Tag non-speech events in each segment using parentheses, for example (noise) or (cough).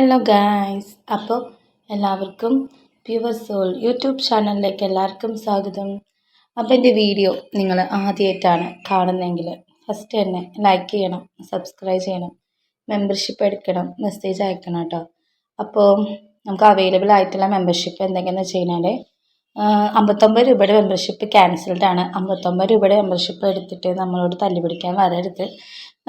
Hello guys അപ്പോൾ എല്ലാവർക്കും pure soul YouTube ചാനലിലേക്ക് എല്ലാവർക്കും സ്വാഗതം. അപ്പോൾ എന്റെ വീഡിയോ നിങ്ങൾ ആദ്യമായിട്ടാണ് കാണുന്നതെങ്കിൽ ഫസ്റ്റ് തന്നെ ലൈക്ക് ചെയ്യണം സബ്സ്ക്രൈബ് ചെയ്യണം മെമ്പർഷിപ്പ് എടുക്കണം മെസ്സേജ് അയക്കണം കേട്ടോ. അപ്പോൾ നമുക്ക് അവൈലബിൾ ആയിട്ടുള്ള മെമ്പർഷിപ്പ് എന്തെങ്കിലും വെച്ച് കഴിഞ്ഞാൽ അമ്പത്തൊമ്പത് രൂപയുടെ മെമ്പർഷിപ്പ് ക്യാൻസൽഡ് ആണ്. അമ്പത്തൊമ്പത് രൂപയുടെ മെമ്പർഷിപ്പ് എടുത്തിട്ട് നമ്മളോട് തല്ലുപിടിക്കാൻ വരരുത്.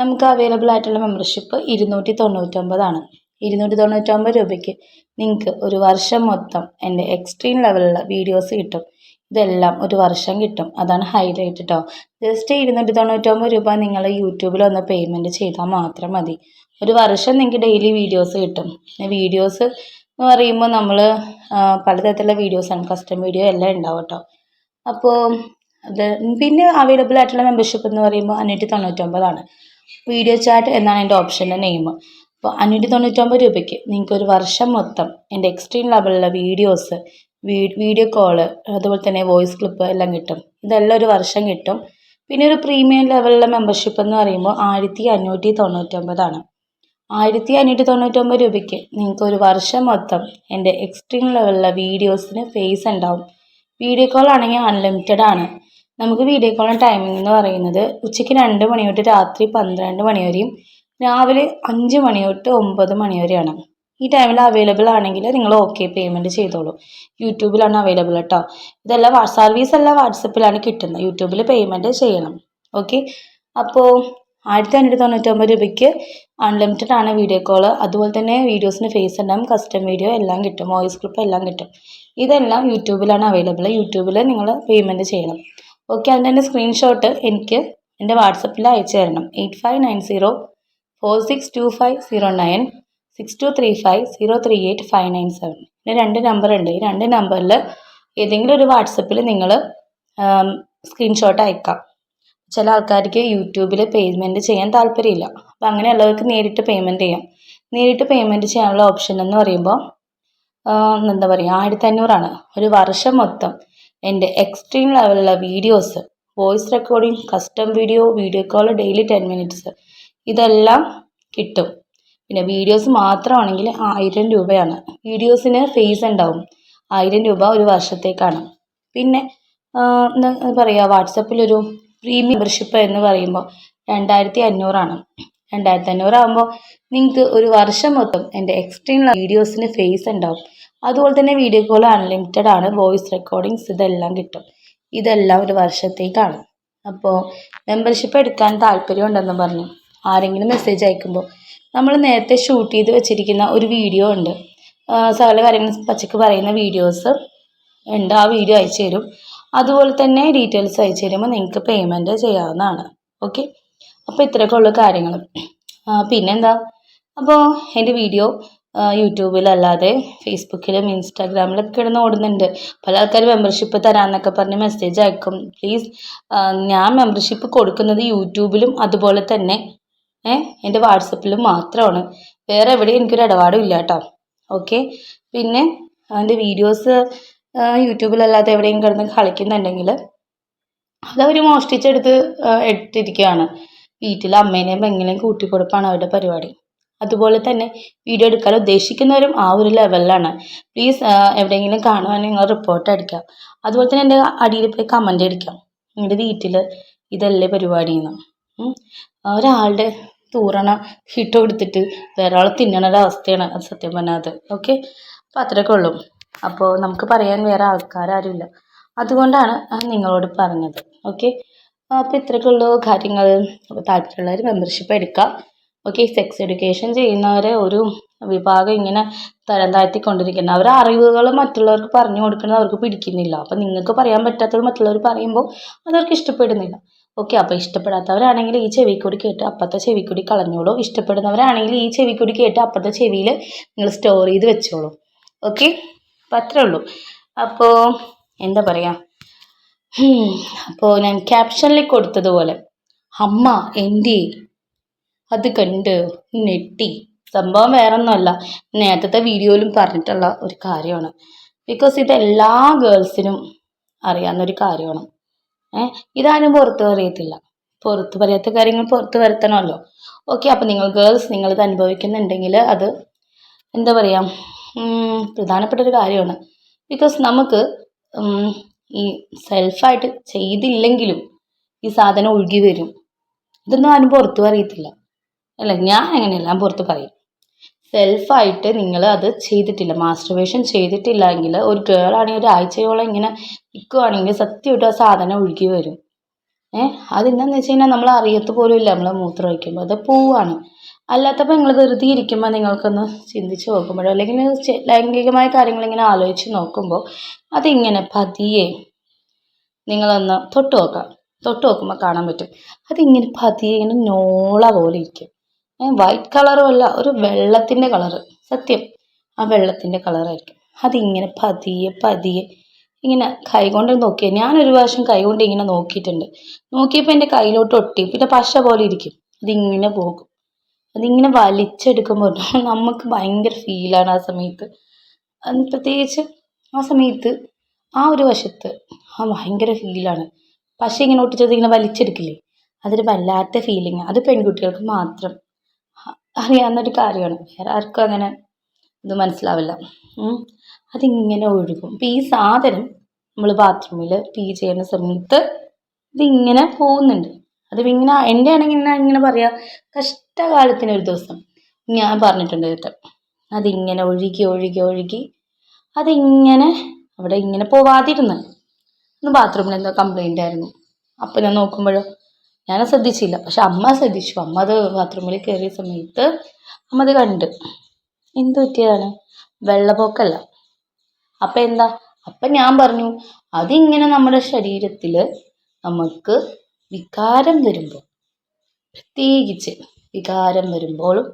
നമുക്ക് അവൈലബിൾ ആയിട്ടുള്ള മെമ്പർഷിപ്പ് ഇരുന്നൂറ്റി തൊണ്ണൂറ്റൊമ്പതാണ്. ഇരുന്നൂറ്റി തൊണ്ണൂറ്റൊമ്പത് രൂപയ്ക്ക് നിങ്ങൾക്ക് ഒരു വർഷം മൊത്തം എന്റെ എക്സ്ട്രീം ലെവലിലുള്ള വീഡിയോസ് കിട്ടും. ഇതെല്ലാം ഒരു വർഷം കിട്ടും. അതാണ് ഹൈലൈറ്റ് കേട്ടോ ജസ്റ്റ് ഇരുന്നൂറ്റി തൊണ്ണൂറ്റൊമ്പത് രൂപ നിങ്ങൾ യൂട്യൂബിൽ ഒന്ന് പേയ്മെന്റ് ചെയ്താൽ മാത്രം മതി. ഒരു വർഷം നിങ്ങൾക്ക് ഡെയിലി വീഡിയോസ് കിട്ടും. വീഡിയോസ് എന്ന് പറയുമ്പോൾ നമ്മൾ പലതരത്തിലുള്ള വീഡിയോസാണ് കസ്റ്റം വീഡിയോ എല്ലാം ഉണ്ടാവും കേട്ടോ അപ്പോൾ അത് പിന്നെ അവൈലബിൾ ആയിട്ടുള്ള മെമ്പർഷിപ്പ് എന്ന് പറയുമ്പോൾ അഞ്ഞൂറ്റി തൊണ്ണൂറ്റൊമ്പതാണ് വീഡിയോ ചാറ്റ് എന്നാണ് എന്റെ ഓപ്ഷന്റെ നെയിം അപ്പോൾ അഞ്ഞൂറ്റി തൊണ്ണൂറ്റൊമ്പത് രൂപയ്ക്ക് നിങ്ങൾക്ക് ഒരു വർഷം മൊത്തം എന്റെ എക്സ്ട്രീം ലെവലിലുള്ള വീഡിയോസ് വീഡിയോ കോൾ അതുപോലെ തന്നെ വോയിസ് ക്ലിപ്പ് എല്ലാം കിട്ടും. ഇതെല്ലാം ഒരു വർഷം കിട്ടും. പിന്നെ ഒരു പ്രീമിയം ലെവലിലുള്ള മെമ്പർഷിപ്പ് എന്ന് പറയുമ്പോൾ ആയിരത്തി അഞ്ഞൂറ്റി തൊണ്ണൂറ്റൊമ്പതാണ് ആയിരത്തി അഞ്ഞൂറ്റി തൊണ്ണൂറ്റൊമ്പത് രൂപയ്ക്ക് നിങ്ങൾക്ക് ഒരു വർഷം മൊത്തം എന്റെ എക്സ്ട്രീം ലെവലിലുള്ള വീഡിയോസിന് ഫേസ് ഉണ്ടാവും. വീഡിയോ കോൾ ആണെങ്കിൽ അൺലിമിറ്റഡ് ആണ്. നമുക്ക് വീഡിയോ കോളിന് ടൈമിംഗ് എന്ന് പറയുന്നത് ഉച്ചയ്ക്ക് രണ്ട് മണി തൊട്ട് രാത്രി പന്ത്രണ്ട് മണി വരെയും രാവിലെ അഞ്ച് മണി തൊട്ട് ഒമ്പത് മണി വരെയാണ്. ഈ ടൈമിൽ അവൈലബിൾ ആണെങ്കിൽ നിങ്ങൾ ഓക്കെ പേയ്മെന്റ് ചെയ്തോളൂ. യൂട്യൂബിലാണ് അവൈലബിൾ കേട്ടോ ഇതെല്ലാം സർവീസ് എല്ലാം വാട്സപ്പിലാണ് കിട്ടുന്നത്. യൂട്യൂബിൽ പേയ്മെന്റ് ചെയ്യണം. ഓക്കെ അപ്പോൾ ആയിരത്തി അഞ്ഞൂറ്റി തൊണ്ണൂറ്റൊമ്പത് രൂപയ്ക്ക് അൺലിമിറ്റഡ് ആണ് വീഡിയോ കോൾ അതുപോലെ തന്നെ വീഡിയോസിന് ഫേസ് ഉണ്ടാകും കസ്റ്റം വീഡിയോ എല്ലാം കിട്ടും. വോയിസ് ക്ലിപ്പ് എല്ലാം കിട്ടും. ഇതെല്ലാം യൂട്യൂബിലാണ് അവൈലബിൾ യൂട്യൂബിൽ നിങ്ങൾ പേയ്മെന്റ് ചെയ്യണം. ഓക്കെ അതിന്റെ സ്ക്രീൻഷോട്ട് എനിക്ക് എന്റെ വാട്സപ്പിൽ അയച്ചു തരണം. Eight five nine zero four six two five zero nine six two three five zero three eight five nine seven പിന്നെ രണ്ട് നമ്പർ ഉണ്ട്. ഈ രണ്ട് നമ്പറിൽ ഏതെങ്കിലും ഒരു വാട്സപ്പിൽ നിങ്ങൾ സ്ക്രീൻഷോട്ട് അയക്കാം. ചില ആൾക്കാർക്ക് യൂട്യൂബിൽ പേയ്മെന്റ് ചെയ്യാൻ താല്പര്യമില്ല. അപ്പം അങ്ങനെയുള്ളവർക്ക് നേരിട്ട് പേയ്മെന്റ് ചെയ്യാം. നേരിട്ട് പേയ്മെന്റ് ചെയ്യാനുള്ള ഓപ്ഷൻ എന്ന് പറയുമ്പോൾ എന്താ പറയുക ആയിരത്തി അഞ്ഞൂറാണ് ഒരു വർഷം മൊത്തം എന്റെ എക്സ്ട്രീം ലെവലിലുള്ള videos voice recording custom video video call daily ten minutes ഇതെല്ലാം കിട്ടും. പിന്നെ വീഡിയോസ് മാത്രമാണെങ്കിൽ ആയിരം രൂപയാണ്. വീഡിയോസിന് ഫീസ് ഉണ്ടാവും. ആയിരം രൂപ ഒരു വർഷത്തേക്കാണ്. പിന്നെ പറയുക വാട്സപ്പിലൊരു പ്രീമിയം മെമ്പർഷിപ്പ് എന്ന് പറയുമ്പോൾ രണ്ടായിരത്തി അഞ്ഞൂറാണ് രണ്ടായിരത്തി അഞ്ഞൂറാകുമ്പോൾ നിങ്ങൾക്ക് ഒരു വർഷം മൊത്തം എന്റെ എക്സ്ട്രീം വീഡിയോസിന് ഫേസ് ഉണ്ടാവും. അതുപോലെ തന്നെ വീഡിയോ കോൾ അൺലിമിറ്റഡ് ആണ്. വോയിസ് റെക്കോർഡിങ്സ് ഇതെല്ലാം കിട്ടും. ഇതെല്ലാം ഒരു വർഷത്തേക്കാണ്. അപ്പോൾ മെമ്പർഷിപ്പ് എടുക്കാൻ താല്പര്യം ഉണ്ടെന്ന് പറഞ്ഞു. ആരെങ്കിലും മെസ്സേജ് അയക്കുമ്പോൾ നമ്മൾ നേരത്തെ ഷൂട്ട് ചെയ്ത് വെച്ചിരിക്കുന്ന ഒരു വീഡിയോ ഉണ്ട്. സകല കാര്യങ്ങൾ പച്ചക്ക് പറയുന്ന വീഡിയോസ് ഉണ്ട്. ആ വീഡിയോ അയച്ചു തരും. അതുപോലെ തന്നെ ഡീറ്റെയിൽസ് അയച്ചു തരുമ്പോൾ നിങ്ങൾക്ക് പേയ്മെന്റ് ചെയ്യാവുന്നതാണ്. ഓക്കെ അപ്പോൾ ഇത്രയൊക്കെ ഉള്ള കാര്യങ്ങൾ പിന്നെന്താ? അപ്പോൾ എന്റെ വീഡിയോ യൂട്യൂബിലല്ലാതെ ഫേസ്ബുക്കിലും ഇൻസ്റ്റാഗ്രാമിലൊക്കെ കിടന്ന് ഓടുന്നുണ്ട്. പല ആൾക്കാർ മെമ്പർഷിപ്പ് തരാമെന്നൊക്കെ പറഞ്ഞ് മെസ്സേജ് അയക്കും. പ്ലീസ് ഞാൻ മെമ്പർഷിപ്പ് കൊടുക്കുന്നത് യൂട്യൂബിലും അതുപോലെ തന്നെ ഏഹ് എന്റെ വാട്സപ്പിലും മാത്രമാണ്. വേറെ എവിടെയും എനിക്കൊരു ഇടപാടും ഇല്ല കേട്ടോ ഓക്കെ? പിന്നെ അതിന്റെ വീഡിയോസ് യൂട്യൂബിലല്ലാതെ എവിടെയും കിടന്ന് കളിക്കുന്നുണ്ടെങ്കിൽ അതവർ മോഷ്ടിച്ചെടുത്ത് എടുത്തിരിക്കുകയാണ്. വീട്ടിൽ അമ്മേനെയും പെങ്ങിനെയും കൂട്ടിക്കൊടുപ്പാണ് അവരുടെ പരിപാടി. അതുപോലെ തന്നെ വീഡിയോ എടുക്കാൻ ഉദ്ദേശിക്കുന്നവരും ആ ഒരു ലെവലിലാണ്. പ്ലീസ് എവിടെയെങ്കിലും കാണുവാൻ നിങ്ങൾ റിപ്പോർട്ട് അടിക്കാം അതുപോലെ തന്നെ എന്റെ അടിയിൽ പോയി കമന്റ് അടിക്കാം നിങ്ങളുടെ വീട്ടിൽ ഇതല്ലേ പരിപാടി എന്ന്. ഒരാളുടെ തൂറണ ഹിട്ട് കൊടുത്തിട്ട് വേറെ ആൾ തിന്നണ ഒരവസ്ഥയാണ് അത് സത്യം പറഞ്ഞാൽ അത്. ഓക്കെ അപ്പോൾ അത്രയൊക്കെ ഉള്ളൂ. അപ്പോൾ നമുക്ക് പറയാൻ വേറെ ആൾക്കാരാരുമില്ല. അതുകൊണ്ടാണ് നിങ്ങളോട് പറഞ്ഞത്. ഓക്കെ അപ്പോൾ ഇത്രയൊക്കെ ഉള്ളൂ കാര്യങ്ങൾ. അപ്പോൾ താല്പര്യമുള്ളവർ മെമ്പർഷിപ്പ് എടുക്കുക ഓക്കെ സെക്സ് എഡ്യൂക്കേഷൻ ചെയ്യുന്നവരെ ഒരു വിഭാഗം ഇങ്ങനെ തരം താഴ്ത്തിക്കൊണ്ടിരിക്കുന്നത് അവരെ അറിവുകൾ മറ്റുള്ളവർക്ക് പറഞ്ഞു കൊടുക്കുന്നത് അവർക്ക് പിടിക്കുന്നില്ല. അപ്പം നിങ്ങൾക്ക് പറയാൻ പറ്റാത്തത് മറ്റുള്ളവർ പറയുമ്പോൾ അതവർക്ക് ഇഷ്ടപ്പെടുന്നില്ല. ഓക്കെ അപ്പോൾ ഇഷ്ടപ്പെടാത്തവരാണെങ്കിൽ ഈ ചെവിക്കൂടി കേട്ട് അപ്പുറത്തെ ചെവിക്കൂടി കളഞ്ഞോളൂ. ഇഷ്ടപ്പെടുന്നവരാണെങ്കിൽ ഈ ചെവിക്കൂടി കേട്ട് അപ്പുറത്തെ ചെവിയിൽ നിങ്ങൾ സ്റ്റോർ ചെയ്ത് വെച്ചോളൂ. ഓക്കെ അപ്പം അത്രേ ഉള്ളൂ. അപ്പോൾ എന്താ പറയുക അപ്പോൾ ഞാൻ ക്യാപ്ഷനിൽ കൊടുത്തതുപോലെ അമ്മ എന്റെ അത് കണ്ട് നെട്ടി സംഭവം വേറൊന്നുമല്ല നേരത്തെ വീഡിയോയിലും പറഞ്ഞിട്ടുള്ള ഒരു കാര്യമാണ്. ബിക്കോസ് ഇത് എല്ലാ ഗേൾസിനും അറിയാവുന്ന ഒരു കാര്യമാണ്. ഏഹ് ഇതാരും പുറത്ത് പറയത്തില്ല. പുറത്ത് പറയാത്ത കാര്യങ്ങൾ പുറത്ത് വരുത്തണമല്ലോ. ഓക്കെ അപ്പം നിങ്ങൾ ഗേൾസ് നിങ്ങളിത് അനുഭവിക്കുന്നുണ്ടെങ്കിൽ അത് എന്താ പറയുക പ്രധാനപ്പെട്ട ഒരു കാര്യമാണ്. ബിക്കോസ് നമുക്ക് ഈ സെൽഫായിട്ട് ചെയ്തില്ലെങ്കിലും ഈ സാധനം ഒഴുകി വരും. ഇതൊന്നും ആരും പുറത്തു പറയത്തില്ല. അല്ല ഞാൻ അങ്ങനെയല്ല ഞാൻ പുറത്ത് പറയും. സെൽഫായിട്ട് നിങ്ങൾ അത് ചെയ്തിട്ടില്ല. മാസ്റ്റർവേഷൻ ചെയ്തിട്ടില്ല എങ്കിൽ ഒരു ഗേൾ ആണെങ്കിൽ ഒരാഴ്ചയോളം ഇങ്ങനെ നിൽക്കുവാണെങ്കിൽ സത്യമായിട്ട് ആ സാധനം ഒഴുകി വരും. ഏഹ് അതെന്താണെന്ന് വെച്ച് കഴിഞ്ഞാൽ നമ്മൾ അറിയത്ത് പോലും ഇല്ല നമ്മൾ മൂത്രം ഒഴിക്കുമ്പോൾ അത് പോവാണ്. അല്ലാത്തപ്പോൾ നിങ്ങൾ വെറുതെ ഇരിക്കുമ്പോൾ നിങ്ങൾക്കൊന്ന് ചിന്തിച്ച് നോക്കുമ്പോഴോ അല്ലെങ്കിൽ ലൈംഗികമായ കാര്യങ്ങൾ ഇങ്ങനെ ആലോചിച്ച് നോക്കുമ്പോൾ അതിങ്ങനെ പതിയെ നിങ്ങളൊന്ന് തൊട്ട് നോക്കാം. തൊട്ട് നോക്കുമ്പോൾ കാണാൻ പറ്റും. അതിങ്ങനെ പതിയെ ഇങ്ങനെ നോള പോലെ ഇരിക്കും. വൈറ്റ് കളറും അല്ല ഒരു വെള്ളത്തിന്റെ കളറ് സത്യം. ആ വെള്ളത്തിന്റെ കളറായിരിക്കും അതിങ്ങനെ പതിയെ പതിയെ ഇങ്ങനെ കൈകൊണ്ട് കൊണ്ട് നോക്കിയാൽ ഞാനൊരു പ്രാവശ്യം കൈകൊണ്ട് ഇങ്ങനെ നോക്കിയിട്ടുണ്ട്. നോക്കിയപ്പോൾ എന്റെ കയ്യിലോട്ട് ഒട്ടി. പിന്നെ പശ പോലെ ഇരിക്കും. അതിങ്ങനെ പോകും. അതിങ്ങനെ വലിച്ചെടുക്കുമ്പോൾ (laughs) നമുക്ക് ഭയങ്കര ഫീലാണ് ആ സമയത്ത്. പ്രത്യേകിച്ച് ആ സമയത്ത് ആ ഒരു വശത്ത് ആ ഭയങ്കര ഫീലാണ് പശ ഇങ്ങനെ ഒട്ടിച്ചത് ഇങ്ങനെ വലിച്ചെടുക്കില്ലേ? അതൊരു വല്ലാത്ത ഫീലിംഗ് അത് പെൺകുട്ടികൾക്ക് മാത്രം. അ- അറിയാവുന്ന ഒരു കാര്യമാണ്. വേറെ ആർക്കും അങ്ങനെ ഇത് മനസ്സിലാവില്ല. അതിങ്ങനെ ഒഴുകും. അപ്പം ഈ സാധനം നമ്മൾ ബാത്റൂമിൽ പീ ചെയ്യുന്ന സമയത്ത് ഇതിങ്ങനെ പോകുന്നുണ്ട്. അത് ഇങ്ങനെ എന്റെ ആണെങ്കിൽ ഇങ്ങനെ ഇങ്ങനെ പറയാം കഷ്ടകാലത്തിന് ഒരു ദിവസം. ഞാൻ പറഞ്ഞിട്ടുണ്ട് കേട്ടോ. അതിങ്ങനെ ഒഴുകി ഒഴുകി ഒഴുകി അതിങ്ങനെ അവിടെ ഇങ്ങനെ പോവാതിരുന്ന്. ഒന്ന് ബാത്റൂമിൽ എന്തോ കംപ്ലൈന്റ് ആയിരുന്നു. അപ്പം ഞാൻ നോക്കുമ്പോഴോ ഞാൻ ശ്രദ്ധിച്ചില്ല. പക്ഷെ അമ്മ ശ്രദ്ധിച്ചു. അമ്മ അത് ബാത്റൂമിൽ കയറിയ സമയത്ത് അമ്മ അത് കണ്ട്. എന്ത് പറ്റിയതാണ്? വെള്ളപ്പൊക്കല്ല. അപ്പം എന്താ? അപ്പം ഞാൻ പറഞ്ഞു അതിങ്ങനെ നമ്മുടെ ശരീരത്തിൽ നമുക്ക് വികാരം വരുമ്പോൾ പ്രത്യേകിച്ച് വികാരം വരുമ്പോഴും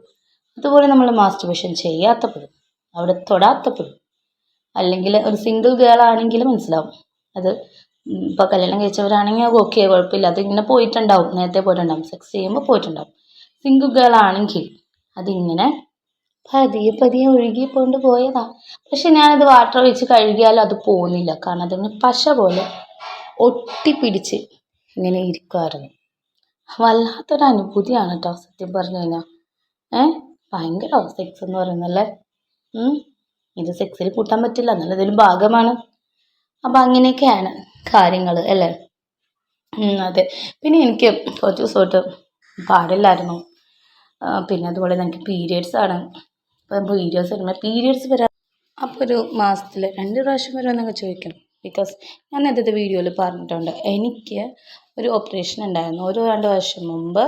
അതുപോലെ നമ്മൾ മാസ്റ്റർബേഷൻ ചെയ്യാത്തപ്പോഴും അവിടെ തൊടാത്തപ്പോഴും അല്ലെങ്കിൽ ഒരു സിംഗിൾ ഗേൾ ആണെങ്കിൽ മനസ്സിലാവും. അത് ഇപ്പോൾ കല്യാണം കഴിച്ചവരാണെങ്കിൽ ഓക്കെ കുഴപ്പമില്ല. അതിങ്ങനെ പോയിട്ടുണ്ടാവും. നേരത്തെ പോയിട്ടുണ്ടാവും. സെക്സ് ചെയ്യുമ്പോൾ പോയിട്ടുണ്ടാവും. സിംഗിൾ ഗേൾ ആണെങ്കിൽ അതിങ്ങനെ പതിയെ പതിയെ ഒഴുകി പോയിട്ട് പോയതാ. പക്ഷെ ഞാനത് വാട്ടർ ഒഴിച്ച് കഴുകിയാലും അത് പോകുന്നില്ല കാരണം അതിന് പശ പോലെ ഒട്ടിപ്പിടിച്ച് ഇങ്ങനെ ഇരിക്കുമായിരുന്നു വല്ലാത്തൊരു അനുഭൂതിയാണ് കേട്ടോ സത്യം പറഞ്ഞു കഴിഞ്ഞാൽ ഏ? ഭയങ്കര സെക്സ് എന്ന് പറയുന്നല്ലേ. ഇത് സെക്സിൽ കൂട്ടാൻ പറ്റില്ല. എന്നാലും ഇതിലും ഭാഗമാണ്. അപ്പം അങ്ങനെയൊക്കെയാണ് കാര്യങ്ങൾ അല്ലേ? അതെ. പിന്നെ എനിക്ക് കുറച്ച് ദിവസമായിട്ട് പാടില്ലായിരുന്നു. പിന്നെ അതുപോലെ എനിക്ക് പീരിയഡ്സ് ആണ്. അപ്പം പീരിയഡ്സ് വരുമ്പോൾ പീരിയഡ്സ് വരാ അപ്പോൾ ഒരു മാസത്തിൽ രണ്ട് പ്രാവശ്യം വരുമെന്നൊക്കെ ചോദിക്കണം ബിക്കോസ് ഞാൻ നേരത്തെ വീഡിയോയിൽ പറഞ്ഞിട്ടുണ്ട്. എനിക്ക് ഒരു ഓപ്പറേഷൻ ഉണ്ടായിരുന്നു. ഒരു രണ്ട് വർഷം മുമ്പ്.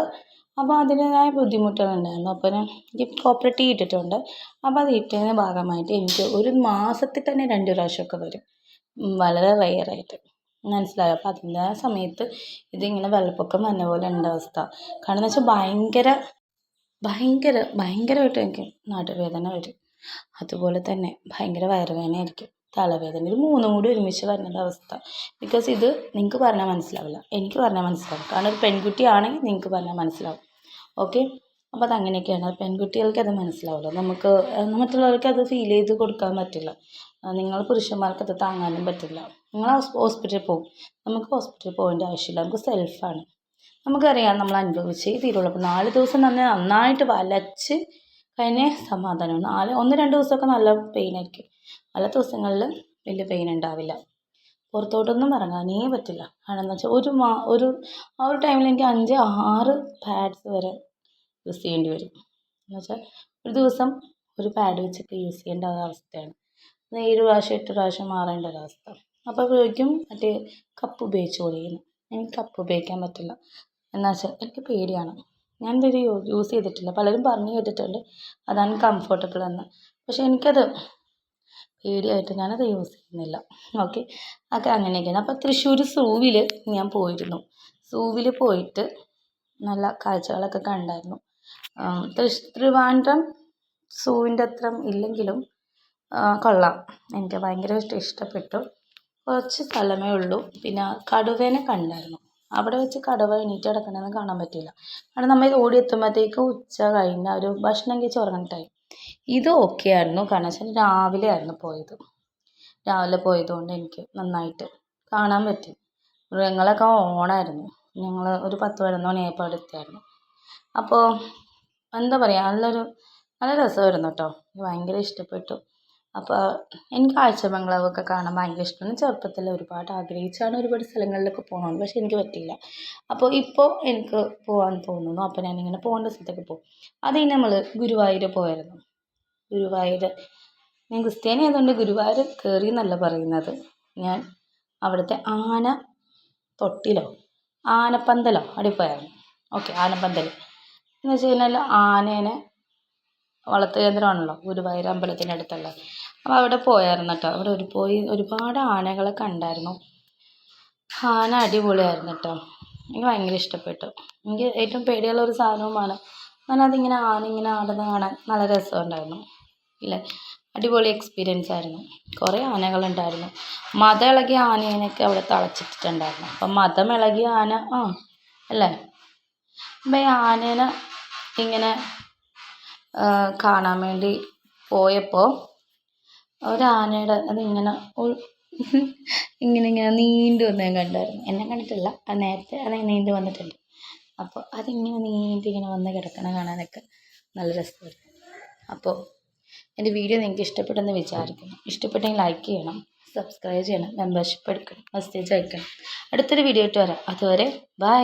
അപ്പോൾ അതിന്റെതായ ബുദ്ധിമുട്ടുകളുണ്ടായിരുന്നു അപ്പോൾ ഞാൻ എനിക്ക് ഓപ്പറേറ്റ് ചെയ്തിട്ടുണ്ട് അപ്പോൾ അത് ഇട്ടതിന്റെ ഭാഗമായിട്ട് എനിക്ക് ഒരു മാസത്തിൽ തന്നെ രണ്ട് പ്രാവശ്യമൊക്കെ വരും. വളരെ റെയറായിട്ട് മനസ്സിലായോ? അപ്പോൾ അതിന്റെ സമയത്ത് ഇതിങ്ങനെ വെള്ളപ്പൊക്കം വന്ന പോലെ ഉണ്ട് അവസ്ഥ. കാരണം എന്ന് വെച്ചാൽ ഭയങ്കര ഭയങ്കര ഭയങ്കരമായിട്ട് എനിക്ക് നടുവേദന വരും. അതുപോലെ തന്നെ ഭയങ്കര വയറുവേദന ആയിരിക്കും. തലവേദന ഇത് മൂന്നും കൂടി ഒരുമിച്ച് വരുന്നൊരു അവസ്ഥ. ബിക്കോസ് ഇത് നിങ്ങൾക്ക് പറഞ്ഞാൽ മനസ്സിലാവില്ല. എനിക്ക് പറഞ്ഞാൽ മനസ്സിലാവും. കാരണം ഒരു പെൺകുട്ടിയാണെങ്കിൽ നിങ്ങൾക്ക് പറഞ്ഞാൽ മനസ്സിലാവും. ഓക്കെ അപ്പോൾ അത് അങ്ങനെയൊക്കെയാണ് പെൺകുട്ടികൾക്ക് അത് മനസ്സിലാവില്ല. നമുക്ക് മറ്റുള്ളവർക്ക് അത് ഫീൽ ചെയ്ത് കൊടുക്കാൻ പറ്റില്ല. നിങ്ങൾ പുരുഷന്മാർക്ക് അത് താങ്ങാനും പറ്റില്ല. നിങ്ങൾ ഹോസ്പിറ്റലിൽ പോകും. നമുക്ക് ഹോസ്പിറ്റലിൽ പോകേണ്ട ആവശ്യമില്ല. നമുക്ക് സെൽഫാണ്. നമുക്കറിയാം നമ്മൾ അനുഭവിച്ചേ തീരുള്ളൂ. അപ്പോൾ നാല് ദിവസം തന്നെ നന്നായിട്ട് വലച്ച് അതിനെ സമാധാനമാണ്. നാല് ഒന്ന് രണ്ട് ദിവസമൊക്കെ നല്ല പെയിൻ ആയിരിക്കും. പല ദിവസങ്ങളിൽ വലിയ പെയിൻ ഉണ്ടാവില്ല. പുറത്തോട്ടൊന്നും ഇറങ്ങാനേ പറ്റില്ല. കാരണം വെച്ചാൽ ഒരു മാ ഒരു ആ ഒരു ടൈമിൽ എനിക്ക് അഞ്ച് ആറ് പാഡ്സ് വരെ യൂസ് ചെയ്യേണ്ടി വരും. എന്ന് വെച്ചാൽ ഒരു ദിവസം ഒരു പാഡ് വെച്ചൊക്കെ യൂസ് ചെയ്യേണ്ട അവസ്ഥയാണ്. ഏഴ് പ്രാവശ്യം എട്ട് പ്രാവശ്യം മാറേണ്ട ഒരവസ്ഥ അപ്പോൾ ഉപയോഗിക്കും. മറ്റേ കപ്പ് ഉപയോഗിച്ച് കൊടുക്കുന്നു എനിക്ക് കപ്പ് ഉപയോഗിക്കാൻ പറ്റില്ല. എന്നാ വെച്ചാൽ എനിക്ക് പേടിയാണ്. ഞാൻ ഇത് യൂസ് ചെയ്തിട്ടില്ല. പലരും പറഞ്ഞു കേട്ടിട്ടുണ്ട്. അതാണ് കംഫർട്ടബിൾ എന്ന്. പക്ഷേ എനിക്കത് പേടിയായിട്ട് ഞാനത് യൂസ് ചെയ്യുന്നില്ല. ഓക്കെ ഒക്കെ അങ്ങനെയൊക്കെയാണ്. അപ്പോൾ തൃശ്ശൂർ സൂവിൽ ഞാൻ പോയിരുന്നു. സൂവിൽ പോയിട്ട് നല്ല കാഴ്ചകളൊക്കെ കണ്ടായിരുന്നു. തൃശ് ട്രിവാൻഡ്രം സൂവിന്റെ അത്ര ഇല്ലെങ്കിലും കൊള്ളാം. എനിക്ക് ഭയങ്കര ഇഷ്ടപ്പെട്ടു. കുറച്ച് സ്ഥലമേ ഉള്ളൂ. പിന്നെ കടുവേനെ കണ്ടായിരുന്നു. അവിടെ വെച്ച് കടുവ എണീറ്റ് കിടക്കണമെന്ന് കാണാൻ പറ്റില്ല കാരണം നമ്മൾ ഓടി എത്തുമ്പോഴത്തേക്കും ഉച്ച കഴിഞ്ഞ ഒരു ഭക്ഷണം കഴിച്ച് ഉറങ്ങുന്ന ടൈം ഇത് ഓക്കെ ആയിരുന്നു. കാരണം വെച്ചാൽ രാവിലെ ആയിരുന്നു പോയത്. രാവിലെ പോയതുകൊണ്ട് എനിക്ക് നന്നായിട്ട് കാണാൻ പറ്റി. മൃഗങ്ങളൊക്കെ ഓണായിരുന്നു. ഞങ്ങൾ ഒരു പത്ത് പതിനൊന്ന് മണിയായപ്പോൾ അവിടെ എത്തിയായിരുന്നു. അപ്പോൾ എന്താ പറയുക നല്ലൊരു നല്ല രസമായിരുന്നു കേട്ടോ. ഭയങ്കര ഇഷ്ടപ്പെട്ടു. അപ്പോൾ എനിക്ക് ആഴ്ച ബംഗ്ലാവൊക്കെ കാണാൻ ഭയങ്കര ഇഷ്ടമാണ്. ചെറുപ്പത്തിൽ ഒരുപാട് ആഗ്രഹിച്ചാണ് ഒരുപാട് സ്ഥലങ്ങളിലൊക്കെ പോകണമെന്ന് പക്ഷേ എനിക്ക് പറ്റിയില്ല. അപ്പോൾ ഇപ്പോൾ എനിക്ക് പോകാൻ തോന്നുന്നു. അപ്പോൾ ഞാനിങ്ങനെ പോകേണ്ട സ്ഥലത്തൊക്കെ പോകും. അത് നമ്മൾ ഗുരുവായൂർ പോയായിരുന്നു. ഗുരുവായൂർ ഞാൻ ക്രിസ്ത്യാനി ആയതുകൊണ്ട് ഗുരുവായൂർ കയറി എന്നല്ല പറയുന്നത്. ഞാൻ അവിടുത്തെ ആന തൊട്ടിലോ? ആനപ്പന്തലോ? അവിടെ പോയായിരുന്നു. ഓക്കെ ആനപ്പന്തൽ എന്ന് വെച്ച് കഴിഞ്ഞാൽ ആനേനെ വളർത്തു കേന്ദ്രമാണല്ലോ. ഗുരുവായൂർ അമ്പലത്തിന്റെ അടുത്തുള്ള അപ്പോൾ അവിടെ പോയായിരുന്നു കേട്ടോ അവിടെ ഒരു പോയി ഒരുപാട് ആനകളെ കണ്ടായിരുന്നു. ആന അടിപൊളിയായിരുന്നു കേട്ടോ എനിക്ക് ഭയങ്കര ഇഷ്ടപ്പെട്ടു. എനിക്ക് ഏറ്റവും പേടിയുള്ള ഒരു സാധനവുമാണ് എന്നാൽ അതിങ്ങനെ ആന ഇങ്ങനെ ആടുന്ന കാണാൻ നല്ല രസമുണ്ടായിരുന്നു. ഇല്ലേ? അടിപൊളി എക്സ്പീരിയൻസ് ആയിരുന്നു. കുറേ ആനകളുണ്ടായിരുന്നു. മത ഇളകിയ ആനേനെയൊക്കെ അവിടെ തളച്ചിട്ടിട്ടുണ്ടായിരുന്നു. അപ്പം മതം ഇളകിയ ആന ആ അല്ലേ? അപ്പം ഈ ആനേനെ ഇങ്ങനെ കാണാൻ വേണ്ടി പോയപ്പോൾ ഒരാനയുടെ അതിങ്ങനെ (laughs) ഇങ്ങനെ ഇങ്ങനെ നീണ്ടു വന്ന് ഞാൻ കണ്ടായിരുന്നു. എന്നെ കണ്ടിട്ടില്ല. അത് നേരത്തെ അത് നീണ്ടു വന്നിട്ടുണ്ട്. അപ്പോൾ അതിങ്ങനെ നീണ്ടി ഇങ്ങനെ വന്ന് കിടക്കണ കാണാനൊക്കെ നല്ല രസമായിരുന്നു. അപ്പോൾ എന്റെ വീഡിയോ നിങ്ങൾക്ക് ഇഷ്ടപ്പെട്ടെന്ന് വിചാരിക്കുന്നു. ഇഷ്ടപ്പെട്ടെങ്കിൽ ലൈക്ക് ചെയ്യണം സബ്സ്ക്രൈബ് ചെയ്യണം മെമ്പർഷിപ്പ് എടുക്കണം മെസ്സേജ് അയക്കണം. അടുത്തൊരു വീഡിയോ ആയിട്ട് വരാം. അതുവരെ ബൈ